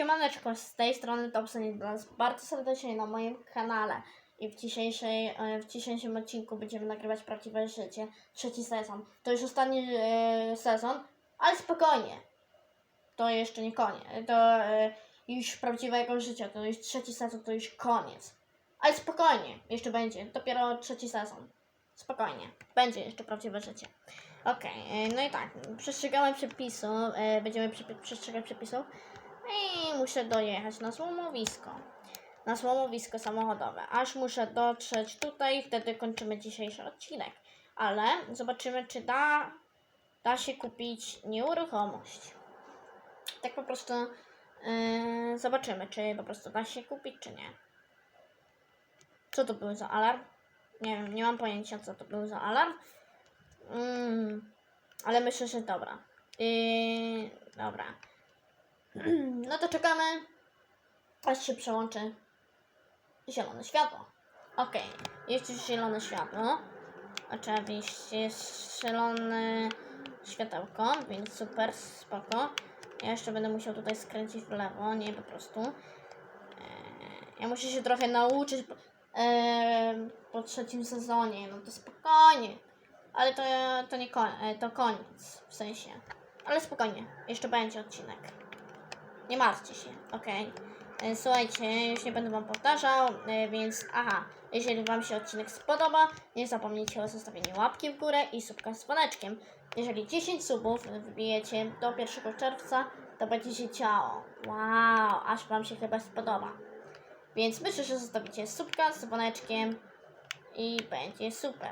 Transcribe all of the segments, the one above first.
Siemaneczko, z tej strony Topson dla Was bardzo serdecznie na moim kanale. I w, dzisiejszej, e, w dzisiejszym odcinku będziemy nagrywać Prawdziwe Życie, trzeci sezon. To już ostatni e, sezon, ale spokojnie. To jeszcze nie koniec. To e, już Prawdziwego Życia, to już trzeci sezon, to już koniec. Ale spokojnie, jeszcze będzie. Dopiero trzeci sezon. Spokojnie, będzie jeszcze Prawdziwe Życie. Okej, e, no i tak, przestrzegamy przepisu, e, będziemy przestrzegać przepisów. I muszę dojechać na złomowisko. Na złomowisko samochodowe. Aż muszę dotrzeć tutaj, wtedy kończymy dzisiejszy odcinek. Ale zobaczymy, czy da, da się kupić nieruchomość. Tak po prostu yy, zobaczymy, czy po prostu da się kupić, czy nie. Co to był za alarm? Nie wiem, nie mam pojęcia, co to był za alarm. Mm, ale myślę, że dobra. Yy, dobra. No to czekamy, aż się przełączy zielone światło. Ok, jest już zielone światło. Oczywiście jest zielone światełko, więc super, spoko. Ja jeszcze będę musiał tutaj skręcić w lewo, nie po prostu. Eee, Ja muszę się trochę nauczyć po, eee, po trzecim sezonie, no to spokojnie. Ale to, to nie koniec, to koniec, w sensie. Ale spokojnie, jeszcze będzie odcinek. Nie martwcie się, okej. E, Słuchajcie, już nie będę Wam powtarzał, e, więc aha, jeżeli Wam się odcinek spodoba, nie zapomnijcie o zostawieniu łapki w górę i subka z dzwoneczkiem. Jeżeli 10 subów wybijecie do 1 czerwca, to będzie się działo. Wow, aż Wam się chyba spodoba. Więc myślę, że zostawicie subka z dzwoneczkiem i będzie super.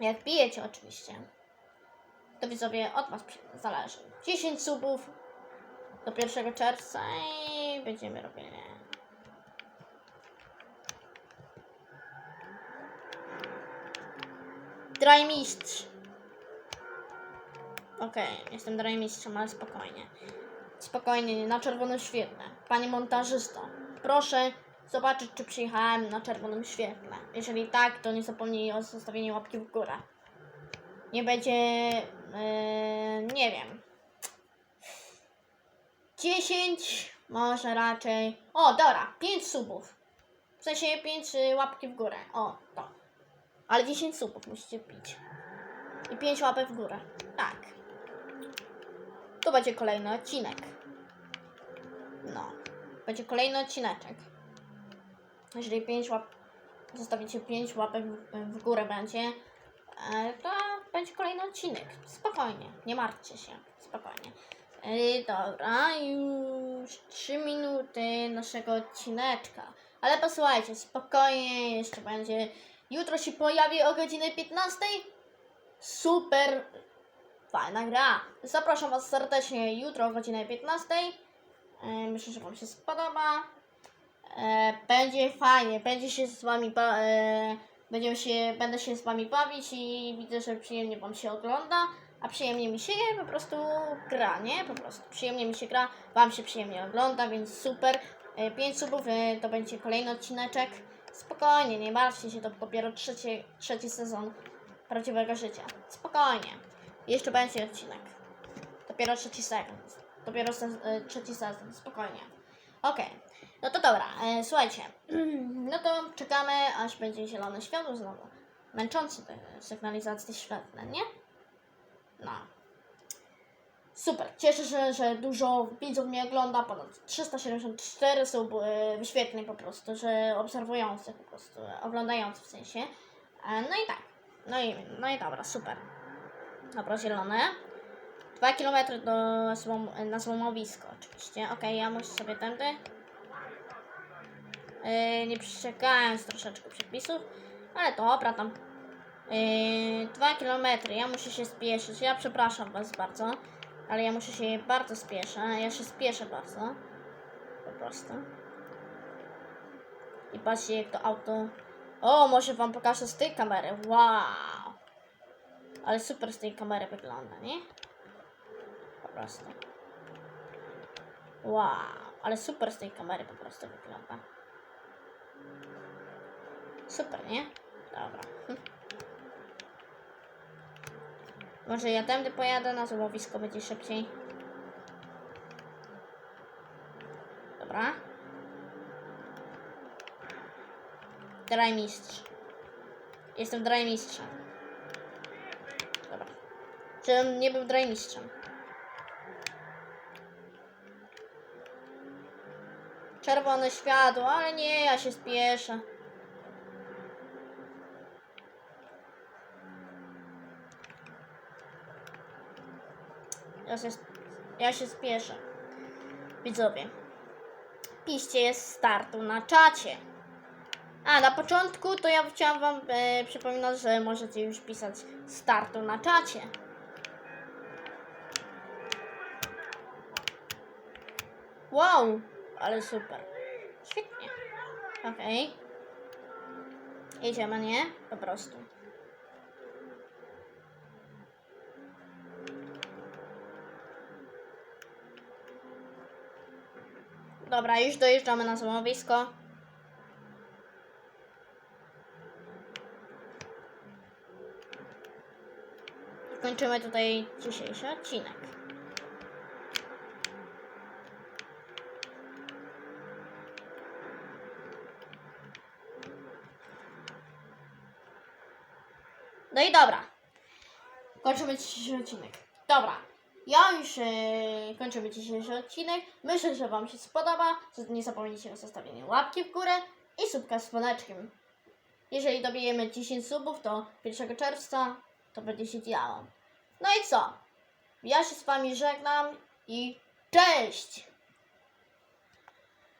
Jak bijecie oczywiście to widzowie od Was zależy. 10 subów do 1 czerwca i będziemy robili. Drajmistrz. Okej, jestem drajmistrzem, ale spokojnie. Spokojnie, nie na czerwonym świetle. Panie montażysto, proszę zobaczyć, czy przyjechałem na czerwonym świetle. Jeżeli tak, to nie zapomnij o zostawieniu łapki w górę nie będzie, yy, nie wiem, 10, może raczej, o dobra, 5 subów, w sensie 5 y, łapki w górę, o to, ale 10 subów musicie pić i 5 łapek w górę, tak, to będzie kolejny odcinek, no, będzie kolejny odcineczek, jeżeli 5 łap, zostawicie 5 łapek w, górę będzie, E, to będzie kolejny odcinek. Spokojnie, nie martwcie się. Spokojnie. E, dobra, już 3 minuty naszego odcineczka. Ale posłuchajcie, spokojnie, jeszcze będzie. Jutro się pojawi o godzinie 15. Super fajna gra. Zapraszam Was serdecznie jutro o godzinie 15. E, myślę, że Wam się spodoba. E, będzie fajnie, będzie się z Wami. Ba- Będziemy się, będę się z Wami bawić i widzę, że przyjemnie Wam się ogląda, a przyjemnie mi się po prostu gra, nie? Po prostu przyjemnie mi się gra, Wam się przyjemnie ogląda, więc super. 5 subów e, to będzie kolejny odcineczek. Spokojnie, nie martwcie się, to dopiero trzeci, trzeci sezon prawdziwego życia. Spokojnie. Jeszcze będzie odcinek. Dopiero trzeci sezon. Dopiero se, e, trzeci sezon. Spokojnie. Okej. No to dobra, e, słuchajcie. No to czekamy, aż będzie zielone światło znowu. Męczące te sygnalizacje świetlne, nie? No. Super. Cieszę się, że dużo widzów mnie ogląda. Ponad 374 są e, wyświetleń po prostu, że obserwujących po prostu, e, oglądających w sensie. E, no i tak. No i, no i dobra, super. Dobra, zielone. 2 km do na złomowisko oczywiście. Okej, ja muszę sobie tędy. Yy, nie przestrzegając troszeczkę przepisów, ale dobra tam. Yy, 2 km, ja muszę się spieszyć. Ja przepraszam Was bardzo, ale ja muszę się bardzo spieszę. Ja się spieszę bardzo. Po prostu. I patrzcie jak to auto. O, może Wam pokażę z tej kamery. Wow! Ale super z tej kamery wygląda, nie? Po prostu. Wow, ale super z tej kamery po prostu wygląda. Super, nie? Dobra. Może ja tędy pojadę, na złomowisko będzie szybciej. Dobra. Drajmistrz. Jestem drajmistrzem. Dobra. Żebym nie był drajmistrzem. Czerwone światło, ale nie, ja się spieszę. Ja się, ja się spieszę. Widzowie, piszcie jest startu na czacie. A, na początku to ja chciałam Wam e, przypominać, że możecie już pisać startu na czacie. Wow, ale super. Świetnie. Okej. Jedziemy, nie? Po prostu. Dobra, już dojeżdżamy na złomowisko. Kończymy tutaj dzisiejszy odcinek. No i dobra. Kończymy dzisiejszy odcinek. Dobra. Ja już e, kończymy dzisiejszy odcinek. Myślę, że Wam się spodoba. Nie zapomnijcie o zostawieniu łapki w górę i subka z dzwoneczkiem. Jeżeli dobijemy 10 subów, to 1 czerwca to będzie się działo. No i co? Ja się z Wami żegnam i cześć!